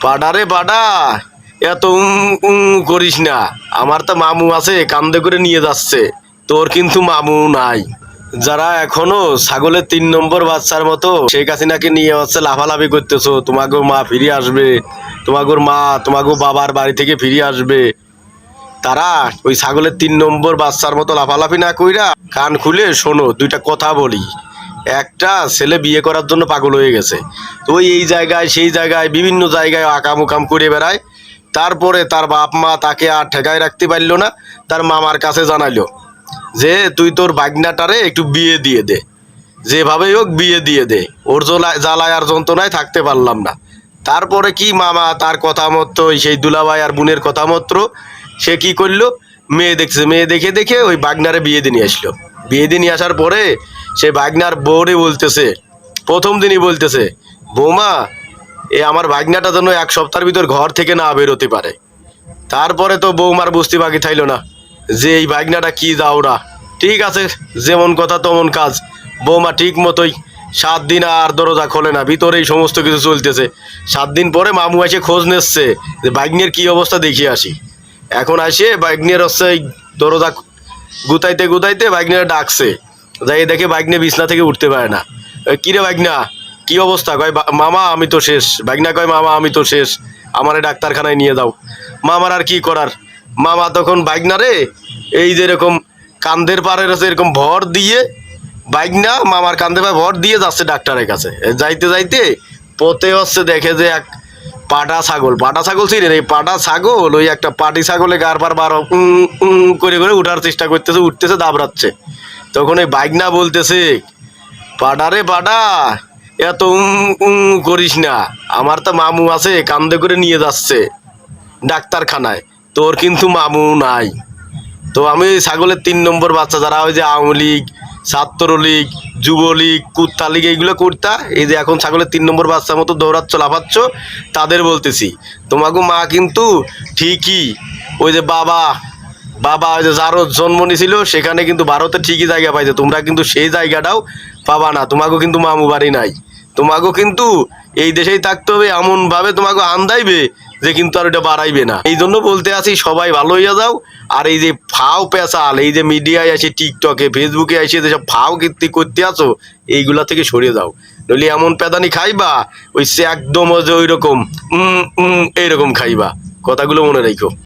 পাডারে পাডা এত উম করিস না। আমার তো মামু আছে, কান্দে করে নিয়ে যাচ্ছে। তোর কিন্তু মামু নাই। যারা এখনও ছাগলের তিন নম্বর বাচ্চার মতো, শেখ হাসিনাকে নিয়ে হচ্ছে লাফালাফি করতেছো তোমাকে মা ফিরে আসবে। তোমাকে মা তোমাকে বাবার বাড়ি থেকে ফিরে আসবে। তারা ওই ছাগলের তিন নম্বর বাচ্চার মতো লাফালাফি না কইরা কান খুলে শোনো, দুইটা কথা বলি। একটা ছেলে বিয়ে করার জন্য পাগল হয়ে গেছে। তো ওই এই জায়গায়, সেই জায়গায় বিভিন্ন জায়গায় আকাম উকাম করে বেড়ায়। তারপরে তার বাপ মা তাকে আর ঠেকায় রাখতে পারল না, তার মামার কাছে জানাইলো যে, তুই তোর বাগনাটারে একটু বিয়ে দিয়ে দে। যেভাবেই হোক বিয়ে দিয়ে দে। ওর জ্বলায় আর যন্ত্রণায় থাকতে পারলাম না। তারপরে কি মামা তার কথা মতো সেই দুলাভাই আর বোনের কথা মতো সে কি করল? মেয়ে দেখছে, মেয়ে দেখে দেখে ওই বাগনারে বিয়ে দিয়ে নিয়ে আসলো। বিয়ে দিয়ে নিয়ে আসার পরে সে বাগনার বউরে বলতেছে, প্রথম দিনই বলতেছে, বৌমা, এ আমার বাগনাটা যেন এক সপ্তাহের ভিতর ঘর থেকে না বেরোতে পারে। তারপরে তো বৌমার বুঝতে বাকি থাইলো না, যে এই বাগনাটা কি দাওরা। ঠিক আছে, যেমন কথা তেমন কাজ। বৌমা ঠিক মতোই, সাত দিন আর দরজা খোলে না, ভিতরেই সমস্ত কিছু চলতেছে। সাত দিন পরে মামু এসে খোঁজ নিচ্ছে, যে বাগনের কি অবস্থা দেখিয়ে আসি। এখন আসে বাগনের হচ্ছে দরজা গুতাইতে গুতাইতে বাগনের ডাকছে। যাই দেখে বাগনে বিছনা থেকে উঠতে পারে না। কিরে বাগনা কি অবস্থা? কয় মামা, আমি তো শেষ। বাগনা কয়, মামা, আমি তো শেষ। আমারে ডাক্তারখানায় নিয়ে দাও মামার আর কি করার? মামা তখন বাগনারে এই যেরকম কান্দের পাড়ের হচ্ছে এরকম ভর দিয়ে বাগনা মামার কান্দে পায়ে ভর দিয়ে যাচ্ছে ডাক্তারের কাছে। যাইতে যাইতে পথে হচ্ছে দেখে যে এক পাটা ছাগল পাটা ছাগল ছিলেন এই পাটা ছাগল ওই একটা পাটি ছাগলে গার বারো করে করে উঠার চেষ্টা করতেছে, উঠতেছে, দাবড়াচ্ছে। তখন এই বাইকনা বলতেছে পাডারে পাডা এত উম, করিস না। আমার তো মামু আছে, কান্দে করে নিয়ে যাচ্ছে ডাক্তারখানায়। তোর কিন্তু মামু নাই। তো আমি ওই ছাগলের তিন নম্বর বাচ্চা, যারা ওই যে আওয়ামী লীগ ছাত্রলীগ, যুবলীগ কুত্তা লীগ এইগুলো করতা। এই যে এখন ছাগলের তিন নম্বর বাচ্চার মতো দৌড়াচ্ছ, লাফাচ্ছ, তাদের বলতেছি তোমাকে মা কিন্তু ঠিকই, ওই যে বাবা বাবা ওই যে যারও জন্ম নিয়েছিল, সেখানে কিন্তু ভারতে ঠিকই জায়গা পাইছে, তোমরা কিন্তু সেই জায়গাটাও পাবা না তোমাকেও কিন্তু মামু বাড়ি নাই। তোমাকেও কিন্তু এই দেশেই থাকতে হবে, এমনভাবে তোমাকে আন্দাইবে যে কিন্তু আর ওটা বাড়াইবে না। এই জন্য বলতে আছি, সবাই ভালো হইয়া যাও। আর এই যে ফাও পেঁচাল, এই যে মিডিয়ায় আসে টিকটকে, ফেসবুকে এসে যেসব ফাও কীর্তি করতে আছো, এইগুলা থেকে সরিয়ে যাও নইলে এমন পেদানি খাইবা, ওই সে একদম ওই রকম এইরকম খাইবা। কথাগুলো মনে রেখো।